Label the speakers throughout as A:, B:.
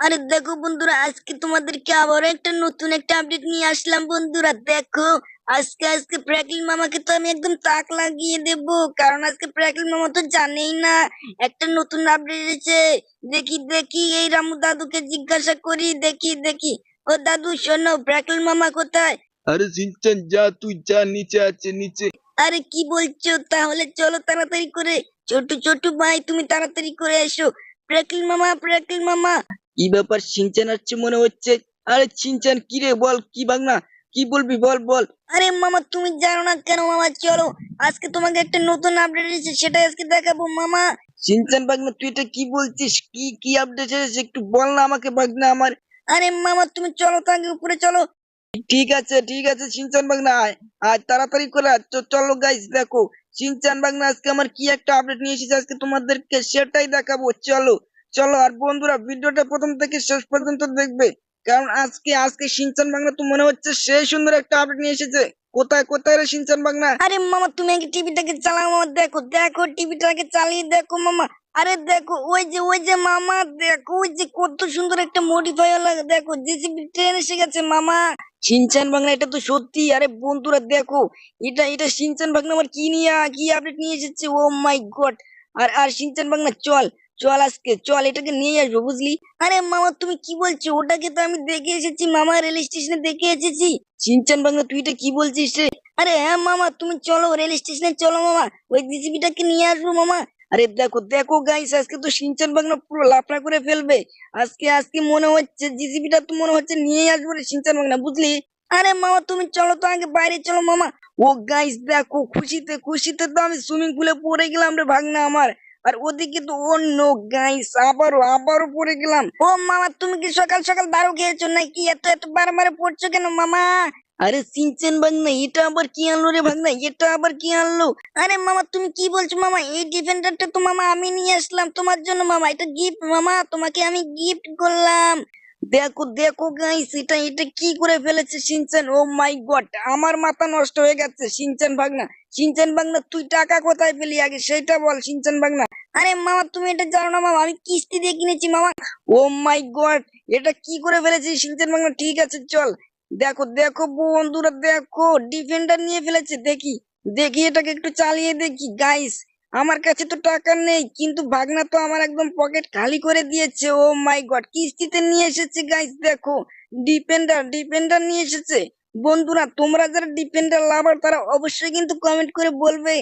A: আরে দেখো বন্ধুরা আজকে তোমাদেরকে আবার একটা নতুন একটা আপডেট নিয়ে আসলাম বন্ধুরা। দেখো আজকে আজকে প্র্যাকলিন মামাকে তো আমি একদম তাক লাগিয়ে দেব কারণ আজকে প্র্যাকলিন মামা তো জানেই না একটা নতুন আপডেট এসেছে। দেখি দেখি এই রামু দাদুকে জিজ্ঞাসা করি দেখি দেখি। ও দাদু শোনো প্র্যাকলিন মামা কোথায়?
B: আরে সিনচান যা তুই যা নিচে আছে নিচে।
A: আরে কি বলছো? তাহলে চলো তাড়াতাড়ি করে ছোট ছোট ভাই তুমি তাড়াতাড়ি করে এসো। প্র্যাকলিন মামা প্র্যাকলিন মামা।
B: কি ব্যাপার সিনচান আসছে মনে হচ্ছে। আরে সিনচান কি রে বল কি বাংলা? কি বলবি বল বল।
A: আরে মামা তুমি জানো না কেন মামা? চলো আজকে তোমাকে একটা নতুন আপডেট এসেছে সেটা আজকে দেখাবো মামা।
B: সিনচান বাগনা তুই এটা কি বলছিস? কি কি আপডেট এসেছে? একটু বল না আমাকে বাগনা আমার।
A: আরে মামা তুমি চলো তাকে উপরে চলো।
B: ঠিক আছে ঠিক আছে সিনচান বাগনা আয় আয় তাড়াতাড়ি করে আয়। চ- চলো গাইস দেখো সিনচান বাগনা আজকে আমার কি একটা আপডেট নিয়ে এসেছে আজকে তোমাদেরকে সেটাই দেখাবো চলো। চলো আর বন্ধুরা ভিডিওটা প্রথম থেকে শেষ পর্যন্ত দেখবে। কারণ আজকে আজকে সিনচান বাংলা তো মনে হচ্ছে সেই সুন্দর একটা আপডেট নিয়ে এসেছে। কোথায় কোথায় রে সিনচান বাংলা?
A: আরে মামা, তুমি আগে টিভিটাকে চালাও মামা, দেখো দেখো, টিভিটাকে চালিয়ে দেখো মামা। আরে দেখো, ওই যে ওই যে মামা, দেখো, ওই যে কত সুন্দর একটা মডিফাই দেখো জেসিবি ট্রেন এসে গেছে মামা।
B: সিনচান বাংলা, এটা তো সত্যি। আরে বন্ধুরা, দেখো, এটা এটা সিনচান বাংলা আমার কি নিয়ে, কি আপডেট নিয়ে এসেছে? ও মাই গড আর আর সিনচান বাংলা, চল। চল আজকে, চল এটাকে নিয়ে আসব, বুঝলি?
A: আরে মামা, তুমি কি বলছো? ওটাকে তো আমি দেখে এসেছি, মামা রেল স্টেশনে দেখে এসেছি।
B: সিনচান বাংলা, তুই কি বলছিস রে?
A: আরে হ্যাঁ মামা, তুমি চলো, রেল স্টেশনে চলো মামা। ওই জিসিবিটাকে নিয়ে আসব মামা।
B: আরে দেখো দেখো গাইস আজকে তো সিনচান বাংলা পুরো লাফড়া করে ফেলবে। আজকে আজকে মনে হচ্ছে জিসিবিটা তো মনে হচ্ছে নিয়ে আসব রে সিনচান বাংলা, বুঝলি?
A: আরে মামা, তুমি চলো তো আগে বাইরে চলো মামা।
B: ও গাইস দেখো, খুশিতে খুশিতে তো আমি সুইমিং পুলে পড়ে গেলাম রে ভাগনা আমার। আর ওদিকে তো অন্য গাইস আবারও আবারও পড়ে গেলাম।
A: ও মামা, তুমি কি সকাল সকাল দারু খেয়েছো নাকি? এত এত বারবার পড়ছো কেন মামা?
B: আরে সিনচেন ভাগনা এটা আবার কি আনলো রে ভাগনা? এটা আবার কি আনলো?
A: আরে মামা, তুমি কি বলছো মামা? এই ডিফেন্ডারটা তো মামা আমি নিয়ে আসলাম তোমার জন্য মামা। এটা গিফট মামা, তোমাকে আমি গিফট করলাম।
B: দেখো দেখো গাইস এটা এটা কি করে ফেলেছে সিনচান? ও মাই গড আমার মাথা নষ্ট হয়ে গেছে, সিনচান ভাগনা। সিনচান ভাগনা, তুই টাকা কোথায় পেলি আগে? সেটা বল, সিনচান ভাগনা।
A: আরে মামা, তুমি এটা জানো না মামা? আমি কিস্তি দিয়ে কিনেছি মামা।
B: ও মাই গড এটা কি করে ফেলেছিস সিনচেন ভাগনা? ঠিক আছে, চল। দেখো দেখো বন্ধুরা, দেখো। ডিফেন্ডার নিয়ে ফেলেছে, দেখি। দেখি এটাকে একটু চালিয়ে দেখি গাইস আমার কাছে তো টাকা নেই, কিন্তু ভাগনা তো আমার একদম পকেট খালি করে দিয়েছে। ও মাই গড কিস্তিতে নিয়ে এসেছে গাইস দেখো। ডিপেন্ডার ডিপেন্ডার নিয়ে এসেছে। বন্ধুরা, তোমরা যারা ডিপেন্ডার লাভার তারা অবশ্যই কিন্তু কমেন্ট করে বলবে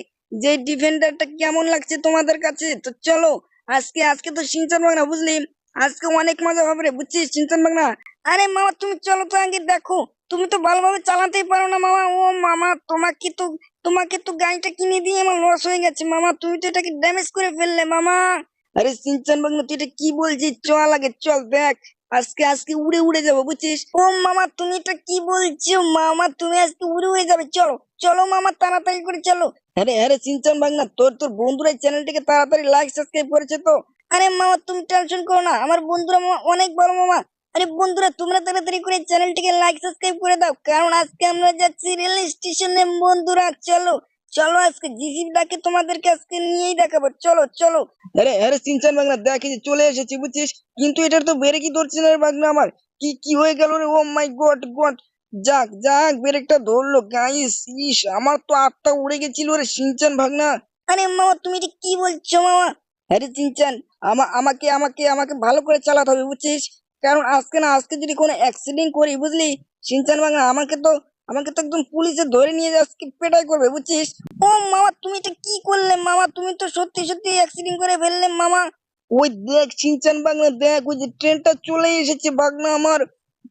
B: যে ডিফেন্ডারটা কেমন লাগছে তোমাদের কাছে। তো চলো, আজকে আজকে তো সিনচান বাংলা বুঝলি? আজকে অনেক মজা হবে রে, বুঝছিস চিন্তন বাংলা
A: আরে মামা, তুমি চলো তো আগে দেখো। তুমি তো ভালোভাবে চালাতেই পারো না মামা। ও মামা, তোমাকে তো তোমাকে তো গাড়িটা কিনে দিয়ে আমার লস হয়ে গেছে, মামা। তুমি তো এটাকে ড্যামেজ করে ফেললে, মামা।
B: আরে সিনচান বাংলা তুই এটা কি বলছিস? চল আগে, চল, দেখ। আজকে আজকে উড়ে উড়ে যাব, বুঝছিস?
A: ও মামা, তুমি এটা কি বলছো? মামা, তুমি আজকে উড়ে উড়ে যাবে, চলো চলো মামা, তাড়াতাড়ি করে চলো।
B: আরে আরে সিনচান বাংলা তোর তোর বন্ধুরা চ্যানেলটিকে তাড়াতাড়ি লাইক সাবস্ক্রাইব করেছে তো?
A: আরে মামা, তুমি টেনশন করো না, আমার বন্ধুরা অনেক বড় মামা। আরে বন্ধুরা তোমরা তাড়াতাড়ি করে চ্যানেলটিকে লাইক সাবস্ক্রাইব করে দাও কারণ আজকে আমরা যাচ্ছি রেল স্টেশনে। বন্ধুরা চলো চলো আজকে জিজিটাকে তোমাদেরকে আজকে নিয়েই দেখাবো। চলো চলো।
B: আরে আরে সিনচান বাংলা দেখ চলে এসেছি বুঝছিস? কিন্তু এটার তো ব্রেকই ধরছে না বাংলা আমার। কি কি হয়ে গেল রে? ও মাই গড গড যাক যাক ব্রেকটা ধরলো গাইস ইস আমার তো আত্মা উড়ে গেছিল রে সিনচান ভাগনা
A: আরে মামা তুমি এটা কি বলছো মামা?
B: আরে চিনচান আমা আমাকে আমাকে আমাকে ভালো করে চালাতে হবে বুঝছিস? কারণ আজকে না, আজকে যদি কোনো অ্যাক্সিডেন্ট করি, বুঝলি? সিনচান বাংলা আমাকে তো আমাকে তো একদম পুলিশে ধরে নিয়ে আজকে পেটাই করবে, বুঝছিস?
A: ও মামা, তুমি তো কি করলে মামা? তুমি তো সত্যি সত্যি অ্যাক্সিডেন্ট করে ফেললে মামা।
B: ওই দেখ, সিনচান বাংলা দেখ, ওই যে ট্রেনটা চলে এসেছে বাগনা আমার।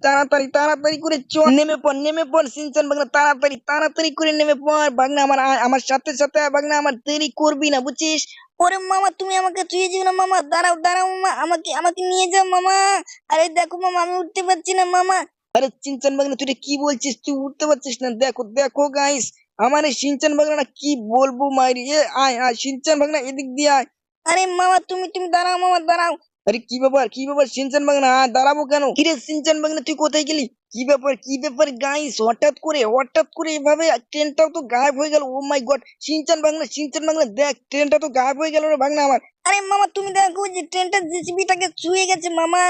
B: তাড়াতাড়ি তাড়াতাড়ি করে চল। নেমে পড় নেমে পড়, সিনচান বাংলা তাড়াতাড়ি তাড়াতাড়ি করে নেমে পড়। বাংলা আমার আমার সাথে সাথে বাংলা আমার দেরি করবি না, বুঝছিস?
A: ওরে মামা, তুমি আমাকে ছুঁয়ে দিও না, মামা। দাঁড়াও দাঁড়াও, মামা। আমাকে আমাকে নিয়ে যাও, মামা। আরে দেখো, মামা, আমি উঠতে পারছি না, মামা।
B: আরে সিনচান বাংলা তুই কি বলছিস? তুই উঠতে পারছিস না। দেখো দেখো গাইস আমার এই সিনচান বাংলা কি বলব, মাইরি? এ, আয় আয়, সিনচান বাংলা এদিক দিয়ে আয়।
A: আরে মামা, তুমি তুমি দাঁড়াও, মামা, দাঁড়াও।
B: আরে কি ব্যাপার কি ব্যাপার? সিনচান বাগনা দাঁড়াবো কেন? কিরে সিনচান বাগনা তুই কোথায় গেলি? কি ব্যাপার কি ব্যাপার গাইস হঠাৎ করে হঠাৎ করে এভাবে ট্রেনটাও তো গায়েব হয়ে গেল। ও my god Shinchan Bangla Shinchan Bangla, দেখ ট্রেনটা তো গায়েব হয়ে গেল রে বাংলা আমার।
A: আরে মামা, তুমি দেখো যে ট্রেনটা জেসিবিটাকে ছুঁয়ে গেছে মামা।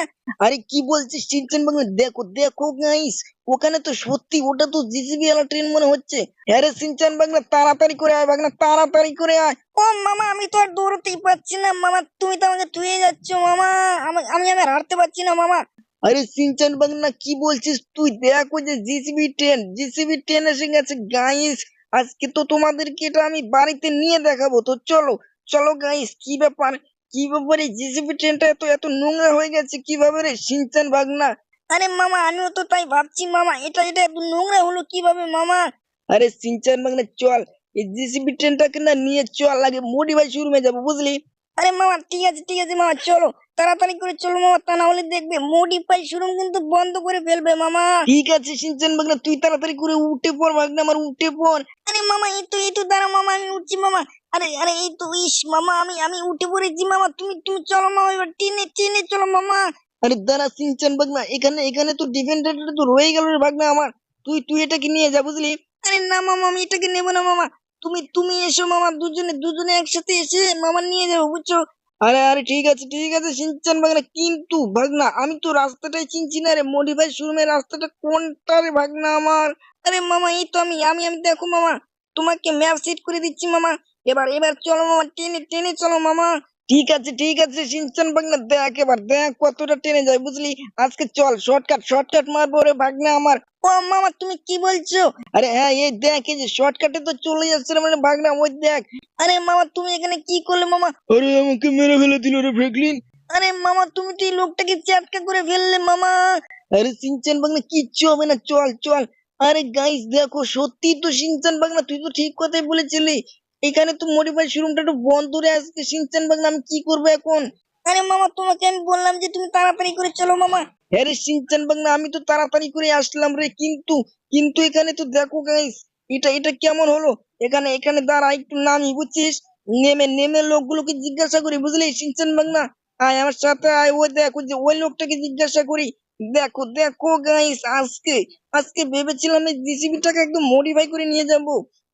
B: আরে কি বলছিস সিনচান বাংলা? দেখো দেখো গাইস ওখানে তো সত্যি, ওটা তো জিসিবি ওয়ালা ট্রেন মনে হচ্ছে। হ্যাঁ রে সিনচান বাংলা, তাড়াতাড়ি করে আয় বাংলা তাড়াতাড়ি করে আয়।
A: ও মামা, আমি তো আর দৌড়তেই পারছি না। মামা, তুমি তো আমাকে ছুঁয়ে যাচ্ছ মামা। আমি আমি আর হাঁটতে পারছি না মামা।
B: আরে সিনচান বাংলা কি বলছিস? তুই দেখো যে জিসিবি ট্রেন জিসিবি ট্রেন এসে গেছে গাইস আজকে তো তোমাদেরকে এটা আমি বাড়িতে নিয়ে দেখাবো। তো চলো চলো গাইস কি ব্যাপার? কি ব্যাপারে জিসিবি ট্রেনটা এত এত নোংরা হয়ে গেছে? কীভাবে রে সিনচান বাগনা
A: আরে মামা আমিও তো তাই ভাবছি মামা এটা এটা এত নোংরা হলো কীভাবে মামা?
B: আরে সিনচান বাগনা চল। এই জিসিবি ট্রেনটাকে না নিয়ে চল আগে মোটিভাই হয়ে যাব বুঝলি?
A: আরে মামা ঠিক আছে ঠিক আছে মামা চলো। তাড়াতাড়ি করে চলো মামা তা না হলে দেখবে মডিফাই শোরুম কিন্তু বন্ধ করে ফেলবে মামা।
B: ঠিক আছে সিনচান বাগনা তুই তাড়াতাড়ি করে উঠে পড় বাগনা আমার উঠে পড়।
A: আরে মামা এই তো এই তো দাঁড়া মামা আমি উঠছি মামা। আরে আরে এই তো ইস মামা আমি আমি উঠে পড়েছি মামা। তুমি তুমি চলো মামা এবার টেনে টেনে চলো মামা।
B: আরে দাঁড়া সিনচান বাগনা এখানে এখানে তো ডিফেন্ডারটা তো রয়ে গেল রে বাগনা আমার। তুই তুই এটাকে নিয়ে যা বুঝলি?
A: আরে না মামা আমি এটাকে নেব না মামা। তুমি তুমি এসো মামা দুজনে দুজনে একসাথে এসে মামা নিয়ে যাব বুঝছ?
B: আরে আরে, ঠিক আছে ঠিক আছে চিনছেন ভাগনা কিন্তু ভাগনা আমি তো রাস্তাটাই চিনছি না রে। মডিফাই শোরুমের রাস্তাটা কোনটা রে ভাগনা আমার?
A: আরে মামা, এই তো আমি আমি আমি দেখো মামা। তোমাকে ম্যাপ সেট করে দিচ্ছি মামা। এবার এবার চলো মামা, টেনে টেনে চলো মামা।
B: ঠিক আছে ঠিক আছে সিনচান বাগনা দেখ এবার দেখ কতটা টেনে যায় বুঝলি? আজকে চল শর্টকাট শর্টকাট মারবো রে ভাগনা আমার।
A: ও মামা তুমি কি বলছো?
B: আরে হ্যাঁ এই দেখ এই যে শর্টকাটে তো চলে যাচ্ছে মানে ভাগনা ওই দেখ।
A: আরে মামা তুমি এখানে কি করলে মামা?
B: আরে আমাকে মেরে ফেলে দিল রে ফ্রেকলিন
A: আরে মামা তুমি তো এই লোকটাকে চাটকা করে ফেললে মামা।
B: আরে সিনচান বাগনা কিচ্ছু হবে না চল চল। আরে গাইস দেখো সত্যি তো সিনচান বাগনা তুই তো ঠিক কথাই বলেছিলি। এখানে তো মডিফাই শোরুমটা একটু বন্ধ রে আজকে সিনচান বাগনা আমি কি করব এখন?
A: আরে মামা তোমাকে আমি বললাম যে তুমি তাড়াতাড়ি করে চলো মামা।
B: হ্যাঁ রে সিনচান বাগনা আমি তো তাড়াতাড়ি করে আসলাম রে কিন্তু কিন্তু এখানে তো দেখো গাইস এটা এটা কেমন হলো? এখানে এখানে দাঁড়া একটু নামি বুঝছিস? নেমে নেমে লোকগুলোকে জিজ্ঞাসা করি বুঝলি সিনচান বাগনা আয় আমার সাথে আয় ওই দেখো যে ওই লোকটাকে জিজ্ঞাসা করি। দেখো দেখো গাইস আজকে আজকে ভেবেছিলাম এই জিসিবিটাকে একদম মডিফাই করে নিয়ে যাব।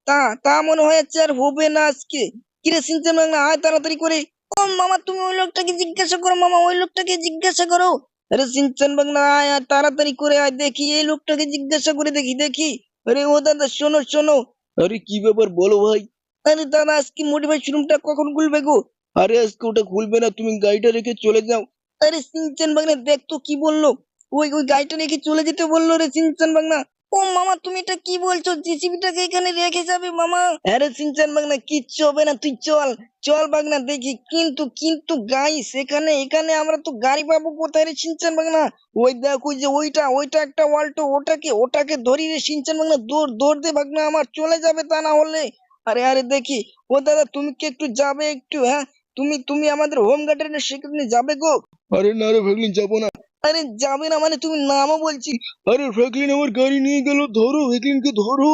B: তা তা মনে হয় হচ্ছে আর হবে না আজকে। কিরে সিনচান বাগনা আয় তাড়াতাড়ি করে।
A: ও মামা তুমি ওই লোকটাকে জিজ্ঞাসা করো মামা ওই লোকটাকে জিজ্ঞাসা করো।
B: আরে সিনচান বাংলা আয় আয় তাড়াতাড়ি করে আয় দেখি এই লোকটাকে জিজ্ঞাসা করে দেখি দেখি। আরে ও দাদা শোনো শোনো। আরে কি ব্যাপার বলো ভাই? আরে দাদা আজকে মোটিভাই শোরুমটা কখন খুলবে গো? আরে আজকে ওটা খুলবে না তুমি গাড়িটা রেখে চলে যাও। আরে সিনচান বাংলা দেখ তো কি বলল। ওই ওই গাড়িটা রেখে চলে যেতে বলল রে সিনচান বাংলা
A: ও মামা তুমি এটা কি বলছো? জিসিবিটাকে এখানে রেখে যাবে মামা।
B: আরে সিনচান বাংলা কিচ্ছু হবে না তুই চল। চল বাগনা দেখি। কিন্তু কিন্তু গাইস এখানে এখানে আমরা তো গাড়ি পাবো কোথায় রে সিনচান বাগনা? ওই দেখ ওই যে ওইটা ওইটা একটা ওয়াল্টো ওটাকে ওটাকে ধরি রে সিনচান বাগনা। দৌড় দৌড় দে বাগনা আমার চলে যাবে তা না হলে। আরে আরে দেখি। ও দাদা তুমি কি একটু যাবে একটু হ্যাঁ? তুমি তুমি আমাদের হোম গার্ডেনের সেখানে যাবে গো।
C: আরে না রে ফ্র্যাঙ্কলিন যাব না।
B: আরে যাবে না মানে তুমি নামও বলছি।
C: আরে ফ্র্যাঙ্কলিন আমার গাড়ি নিয়ে গেল, ধরো ফ্র্যাঙ্কলিনকে ধরো।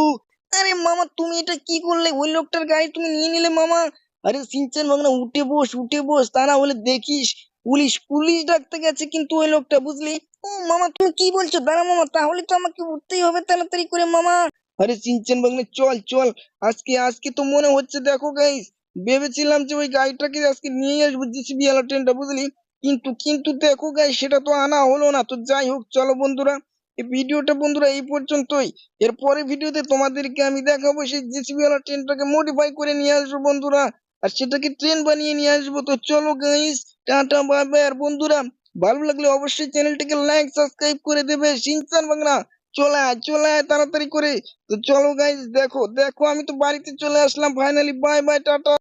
B: আরে মামা, তুমি এটা কি করলে? ওই লোকটার গাড়ি তুমি নিয়ে নিলে মামা। আরে সিনচান বাংলা উঠে বস উঠে বস, তা না হলে দেখিস। পুলিশ পুলিশ ডাকতে গেছে কিন্তু ওই লোকটা, বুঝলি?
A: ও মামা, তুমি কি বলছো? দাঁড়া মামা, তাহলে তো আমাকে উঠতেই হবে তাড়াতাড়ি করে মামা।
B: আরে সিনচান বাংলা চল চল। আজকে আজকে তো মনে হচ্ছে, দেখো গাইস ভেবেছিলাম যে ওই গাড়িটাকে আজকে নিয়ে আসব জিসিবি ট্রেনটা বুঝলি? কিন্তু কিন্তু দেখো গাই সেটা তো আনা হলো না। তো যাই হোক, চলো বন্ধুরা, এই ভিডিওটা বন্ধুরা এই পর্যন্তই। এর পরের ভিডিওতে তোমাদেরকে আমি দেখাবো সেই জিসিবি আলা ট্রেনটাকে মডিফাই করে নিয়ে আসব বন্ধুরা। আর সেটাকে ট্রেন বানিয়ে নিয়ে আসব। তো চলো গাইস টাটা বাই বাই আর বন্ধুরা, ভালো লাগলে অবশ্যই চ্যানেলটিকে লাইক সাবস্ক্রাইব করে দেবে। সিনচান বাংলা, চলে আয় চলে আয় তাড়াতাড়ি করে। তো চলো গাইস দেখো দেখো, আমি তো বাড়িতে চলে আসলাম। Finally bye bye tata.